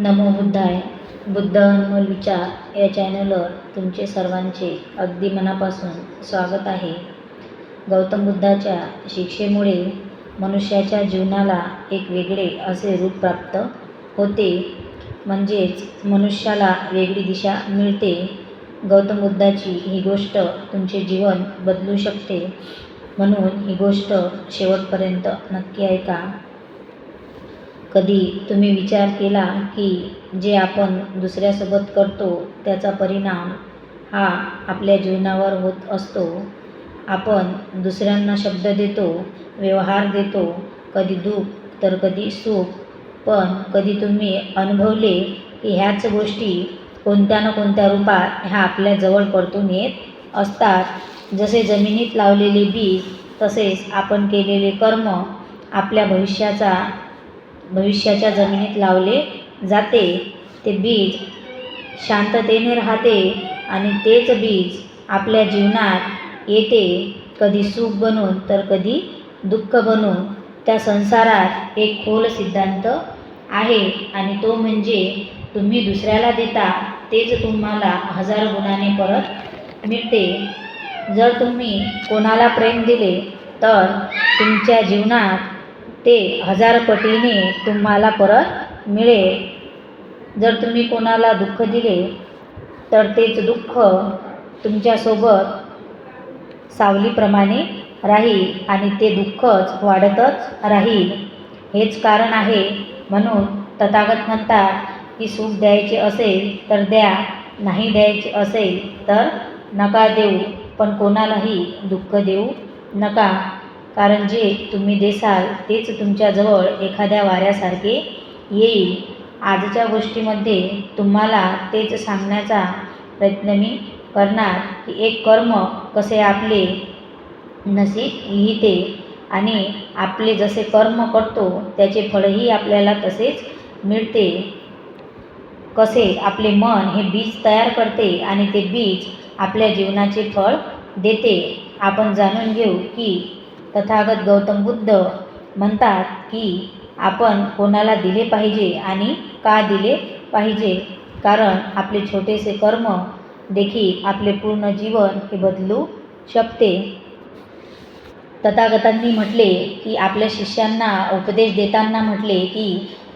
नमो बुद्धाय. बुद्ध अनमोल विचार या चॅनलवर तुमचे सर्वांचे अगदी मनापासून स्वागत आहे. गौतम बुद्धाच्या शिक्षेमुळे मनुष्याच्या जीवनाला एक वेगळे असे रूप प्राप्त होते. म्हणजेच मनुष्याला वेगळी दिशा मिळते. गौतम बुद्धाची ही गोष्ट तुमचे जीवन बदलू शकते. म्हणून ही गोष्ट शेवटपर्यंत नक्की ऐका. कधी तुम्ही विचार केला की जे आपण दुसऱ्यासोबत करतो त्याचा परिणाम हा आपल्या जीवनावर होत असतो. आपण दुसऱ्यांना शब्द देतो व्यवहार देतो कधी दुःख तर कधी सुख. पण कधी तुम्ही अनुभवले की ह्याच गोष्टी कोणत्या ना कोणत्या रूपात ह्या आपल्या जवळ परतून येत असतात. जसे जमिनीत लावलेले बीज तसेच आपण केलेले कर्म आपल्या भविष्याचा भविष्याच्या जमिनीत लावले जाते. ते बीज शांततेने राहते आणि तेच बीज आपल्या जीवनात येते. कधी सुख बनून तर कधी दुःख बनून. त्या संसारात एक खोल सिद्धांत आहे आणि तो म्हणजे तुम्ही दुसऱ्याला देता तेच तुम्हाला हजार गुणाने परत मिळते. जर तुम्ही कोणाला प्रेम दिले तर तुमच्या जीवनात ते हजार पटीने तुम्हाला परत मिळेल. जर तुम्ही कोणाला दुःख दिले तर तेच दुःख तुमच्यासोबत सावलीप्रमाणे राहील आणि ते दुःखच वाढतच राहील. हेच कारण आहे म्हणून तथागत म्हणतात की सुख द्यायचे असेल तर द्या नाही द्यायचे असेल तर नका देऊ पण कोणालाही दुःख देऊ नका. कारण जे तुम्ही देसाल तेच तुमच्याजवळ एखाद्या वाऱ्यासारखे येईल. आजच्या गोष्टीमध्ये तुम्हाला तेच सांगण्याचा प्रयत्न मी करणार की एक कर्म कसे आपले नसीब लिहिते आणि आपले जसे कर्म करतो त्याचे फळही आपल्याला तसेच मिळते. कसे आपले मन हे बीज तयार करते आणि ते बीज आपल्या जीवनाचे फळ देते. आपण जाणून घेऊ की तथागत गौतम बुद्ध म्हणतात की आपण कोणाला दिले पाहिजे आणि का दिले पाहिजे? कारण आपले छोटेसे कर्म देखील आपले पूर्ण जीवन हे बदलू शकते. तथागतांनी म्हटले की आपल्या शिष्यांना उपदेश देताना म्हटले की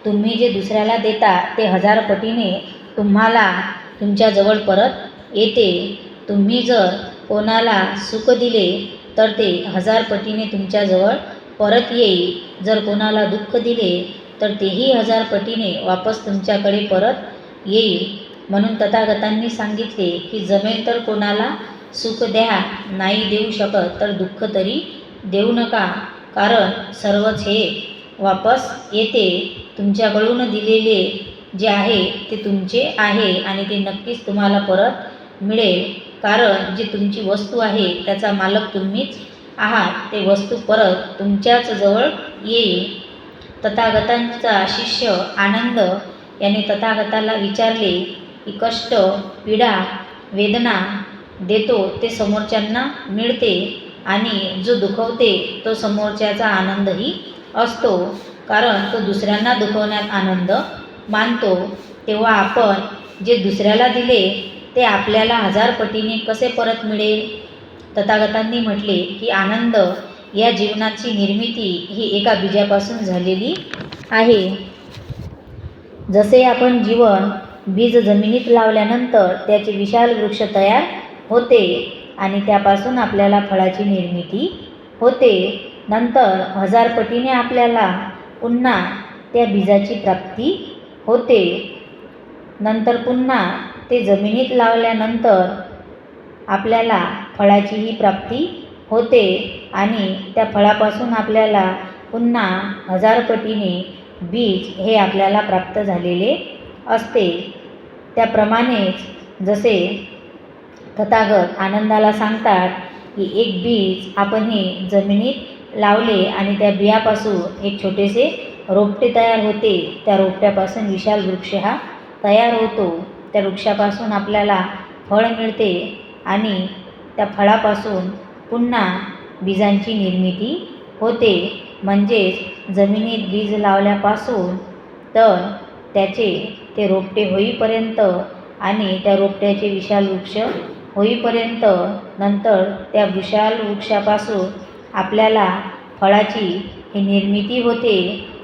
तुम्ही जे दुसऱ्याला देता ते हजार पटीने तुम्हाला तुमच्याजवळ परत येते. तुम्ही जर कोणाला सुख दिले तर ते हजार पटीने तुमच्याजवळ परत येईल. जर कोणाला दुःख दिले तर तेही हजार पटीने वापस तुमच्याकडे परत येईल. म्हणून तथागतांनी सांगितले की जमेल तर कोणाला सुख द्या नाही देऊ शकत तर दुःख तरी देऊ नका. कारण सर्वच हे वापस येते. तुमच्याकडून दिलेले जे आहे ते तुमचे आहे आणि ते नक्कीच तुम्हाला परत मिळेल. कारण जी तुमची वस्तू आहे त्याचा मालक तुम्हीच आहात ते वस्तू परत तुमच्याच जवळ येईल. तथागतांचा शिष्य आनंद याने तथागताला विचारले की कष्ट पीडा वेदना देतो ते समोरच्यांना मिळते आणि जो दुखवते तो समोरच्याचा आनंदही असतो. कारण तो दुसऱ्यांना दुखवण्यात आनंद मानतो. तेव्हा आपण जे दुसऱ्याला दिले ते आपल्याला हजार पटीने कसे परत मिळेल? तथागतांनी म्हटले की आनंद या जीवनाची निर्मिती ही एका बीजापासून झालेली आहे. जसे आपण जीवन बीज जमिनीत लावल्यानंतर त्याचे विशाल वृक्ष तयार होते आणि त्यापासून आपल्याला फळाची निर्मिती होते नंतर हजार पटीने आपल्याला पुन्हा त्या बीजाची प्राप्ती होते. नंतर पुन्हा ते जमिनीत लावल्यानंतर आपल्याला फळाचीही प्राप्ती होते आणि त्या फळापासून आपल्याला पुन्हा हजारपटीने बीज हे आपल्याला प्राप्त झालेले असते. त्याप्रमाणेच जसे तथागत आनंदाला सांगतात की एक बीज आपण हे जमिनीत लावले आणि त्या बियापासून एक छोटेसे रोपटे तयार होते. त्या रोपट्यापासून विशाल वृक्ष हा तयार होतो. त्या वृक्षापासून आपल्याला फळ मिळते आणि त्या फळापासून पुन्हा बीजांची निर्मिती होते. म्हणजेच जमिनीत बीज लावल्यापासून तर त्याचे ते रोपटे होईपर्यंत आणि त्या रोपट्याचे विशाल वृक्ष होईपर्यंत नंतर त्या विशाल वृक्षापासून आपल्याला फळाची ही निर्मिती होते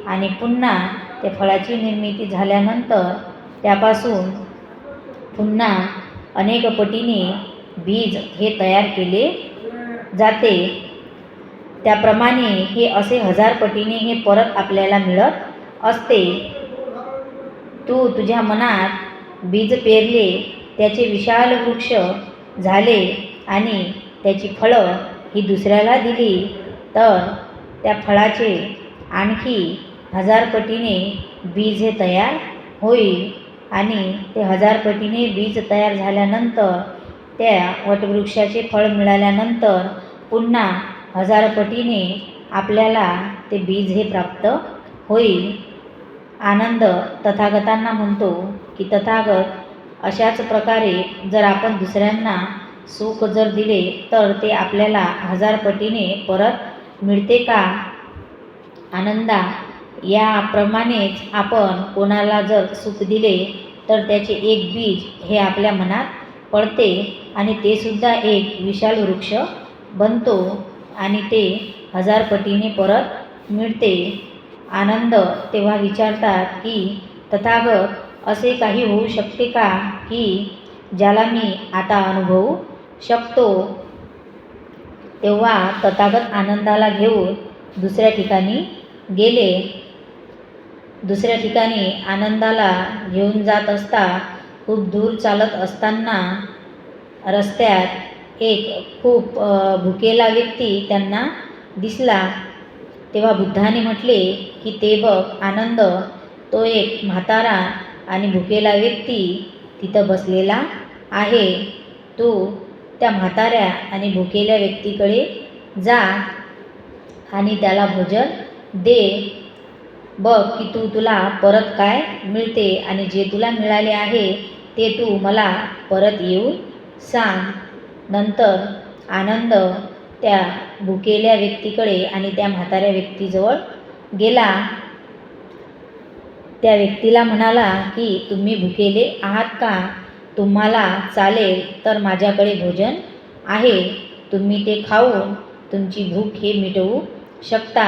आणि पुन्हा त्या फळाची निर्मिती झाल्यानंतर त्यापासून पुन्हा अनेक पटीने बीज हे तयार केले जाते. त्याप्रमाणे हे असे हजार पटीने हे परत आपल्याला मिळत असते. तू तुझ्या मनात बीज पेरले त्याचे विशाल वृक्ष झाले आणि त्याची फळं ही दुसऱ्याला दिली तर त्या फळाचे आणखी हजार पटीने बीज हे तयार होईल. आणि ते हजार पटीने बीज तयार झाल्यानंतर त्या वटवृक्षाचे फळ मिळाल्यानंतर पुन्हा हजार पटीने आपल्याला ते बीज हे प्राप्त होईल. आनंद तथागतांना म्हणतो की तथागत अशाच प्रकारे जर आपण दुसऱ्यांना सुख जर दिले तर ते आपल्याला हजार पटीने परत मिळते का? आनंदा याप्रमाणेच आपण कोणाला जर सुख दिले तर त्याचे एक बीज हे आपल्या मनात पडते आणि ते सुद्धा एक विशाल वृक्ष बनतो आणि ते हजार पटीने परत मिळते. आनंद तेव्हा विचारतात की तथागत असे काही होऊ शकते का की ज्याला मी आता अनुभवू शकतो? तेव्हा तथागत आनंदाला घेऊन दुसऱ्या ठिकाणी गेले. दुसऱ्या ठिकाणी आनंदाला घेऊन जात असता खूप दूर चालत असताना रस्त्यात एक खूप भुकेला व्यक्ती त्यांना दिसला. तेव्हा बुद्धाने म्हटले की ते बघ आनंद तो एक म्हातारा आणि भुकेला व्यक्ती तिथं बसलेला आहे. तू त्या म्हाताऱ्या आणि भुकेल्या व्यक्तीकडे जा आणि त्याला भोजन दे. बघ की तू तुला परत काय मिळते आणि जे तुला मिळाले आहे ते तू मला परत येऊन सांग. नंतर आनंद त्या भुकेल्या व्यक्तीकडे आणि त्या म्हाताऱ्या व्यक्तीजवळ गेला. त्या व्यक्तीला म्हणाला की तुम्ही भुकेले आहात का? तुम्हाला चालेल तर माझ्याकडे भोजन आहे. तुम्ही ते खाऊन तुमची भूक हे मिटवू शकता.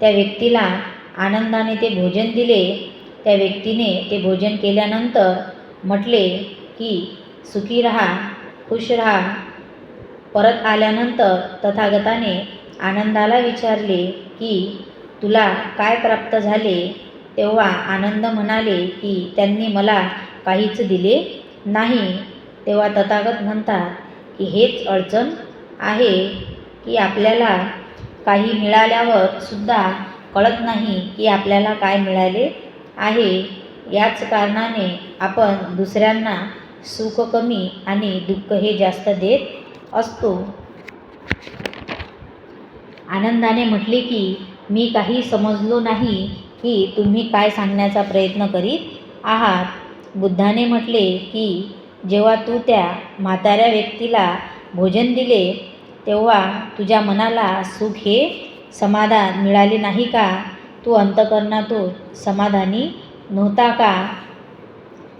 त्या व्यक्तीला आनंदाने ते भोजन दिले. त्या व्यक्तीने ते भोजन केल्यानंतर म्हटले की सुखी राहा खुश राहा. परत आल्यानंतर तथागताने आनंदाला विचारले की तुला काय प्राप्त झाले? तेव्हा आनंद म्हणाले की त्यांनी मला काहीच दिले नाही. तेव्हा तथागत म्हणतात की हेच अडचण आहे की आपल्याला काही मिळाल्यावर सुद्धा कळत नाही की आपल्याला काय मिळाले आहे. याच कारणाने आपण दुसऱ्यांना सुख कमी आणि दुःख हे जास्त देत असतो. आनंदाने म्हटले की मी काही समजलो नाही की तुम्ही काय सांगण्याचा प्रयत्न करीत आहात. बुद्धाने म्हटले की जेव्हा तू त्या म्हाताऱ्या व्यक्तीला भोजन दिले तेव्हा तुझ्या मनाला सुख हे समाधान मिळाले नाही का? तू अंतकरणातून समाधानी नव्हता का?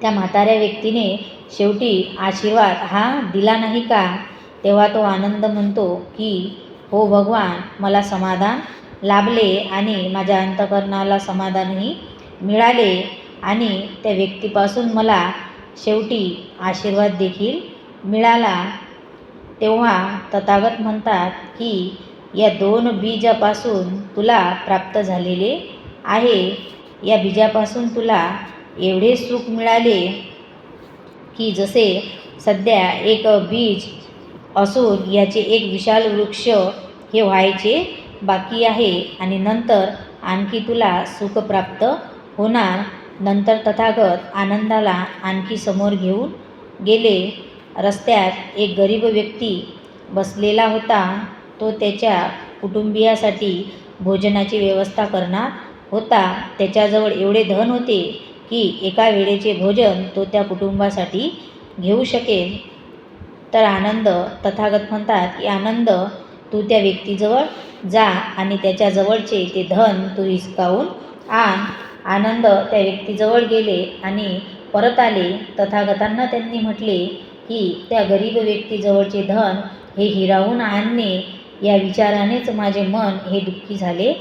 त्या म्हाताऱ्या व्यक्तीने शेवटी आशीर्वाद हा दिला नाही का? तेव्हा तो आनंद म्हणतो की हो भगवान मला समाधान लाभले आणि माझ्या अंतकरणाला समाधानही मिळाले आणि त्या व्यक्तीपासून मला शेवटी आशीर्वाद देखील मिळाला. तेव्हा तथागत म्हणतात की या दोन बीजापासून तुला प्राप्त झालेले आहे. या बीजापासून तुला एवढे सुख मिळाले की जसे सध्या एक बीज असून याचे एक विशाल वृक्ष हे व्हायचे बाकी आहे आणि नंतर आणखी तुला सुख प्राप्त होणार. नंतर तथागत आनंदाला आणखी समोर घेऊन गेले. रस्त्यात एक गरीब व्यक्ती बसलेला होता. तो त्याच्या कुटुंबियासाठी भोजनाची व्यवस्था करणार होता. त्याच्याजवळ एवढे धन होते की एका वेळेचे भोजन तो त्या कुटुंबासाठी घेऊ शकेल. तर आनंद तथागत म्हणतात की आनंद तू त्या व्यक्तीजवळ जा आणि त्याच्याजवळचे ते धन तू हिसकावून आण. आनंद त्या व्यक्तीजवळ गेले आणि परत आले. तथागतांना त्यांनी म्हटले की त्या गरीब व्यक्तीजवळचे धन हे हिरावून आणणे या विचारानेच माझे मन हे दुःखी झाले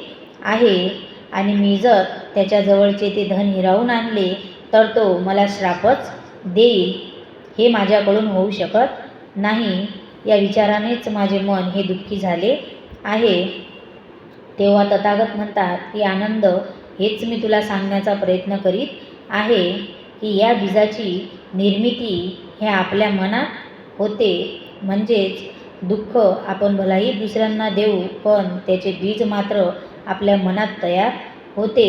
आहे. आणि मी जर त्याच्याजवळचे ते धन हिरावून आणले तर तो मला श्रापच देईल. हे माझ्याकडून होऊ शकत नाही. या विचारानेच माझे मन हे दुःखी झाले आहे. तेव्हा तथागत म्हणतात की आनंद हेच मी तुला सांगण्याचा प्रयत्न करीत आहे की या बीजाची निर्मिती हे आपल्या मनात होते. म्हणजेच दुःख आपण भलाही दुसऱ्यांना देऊ पण त्याचे बीज मात्र आपल्या मनात तयार होते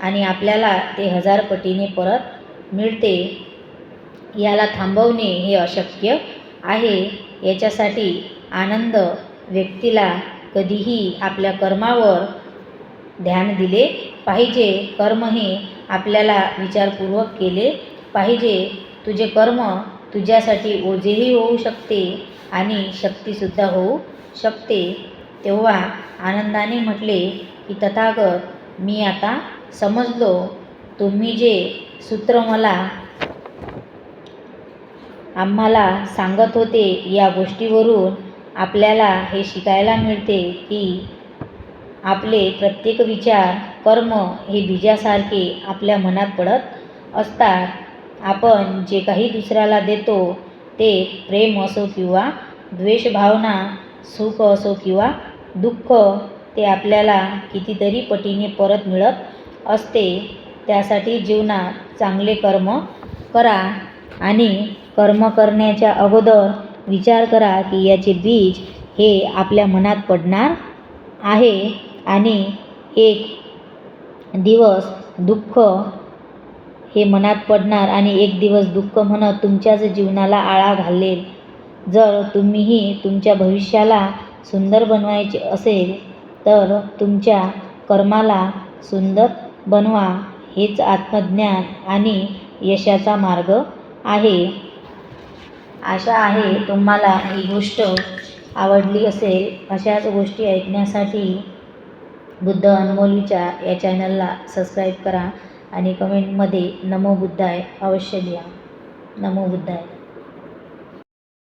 आणि आपल्याला ते हजार पटीने परत मिळते. याला थांबवणे हे अशक्य आहे. याच्यासाठी आनंद व्यक्तीला कधीही आपल्या कर्मावर ध्यान दिले पाहिजे. कर्म हे आपल्याला विचारपूर्वक केले पाहिजे. तुझे कर्म तुझ्यासाठी ओझेही होऊ शकते आणि शक्तीसुद्धा होऊ शकते. तेव्हा आनंदाने म्हटले की तथागत मी आता समजलो. तुम्ही जे सूत्र मला आम्हाला सांगत होते या गोष्टीवरून आपल्याला हे शिकायला मिळते की आपले प्रत्येक विचार कर्म हे बीजासारखे आपल्या मनात पडत असतात. आपण जे काही दुसऱ्याला देतो ते प्रेम असो किंवा द्वेषभावना सुख असो किंवा दुःख ते आपल्याला कितीतरी पटीने परत मिळत असते. त्यासाठी जीवनात चांगले कर्म करा आणि कर्म करण्याच्या अगोदर विचार करा की याचे बीज हे आपल्या मनात पडणार आहे आणि एक दिवस दुःख हे मनात पडणार आणि एक दिवस दुःख म्हणत तुमच्याच जीवनाला आळा घालेल. जर तुम्हीही तुमच्या भविष्याला सुंदर बनवायचे असेल तर तुमच्या कर्माला सुंदर बनवा हेच आत्मज्ञान आणि यशाचा मार्ग आहे. आशा आहे तुम्हाला ही गोष्ट आवडली असेल. अशाच गोष्टी ऐकण्यासाठी बुद्ध अनमोल विचार या चॅनलला सबस्क्राईब करा. आणि कमेंटमध्ये नमो बुद्धाय अवश्य लिहा. नमो बुद्धाय.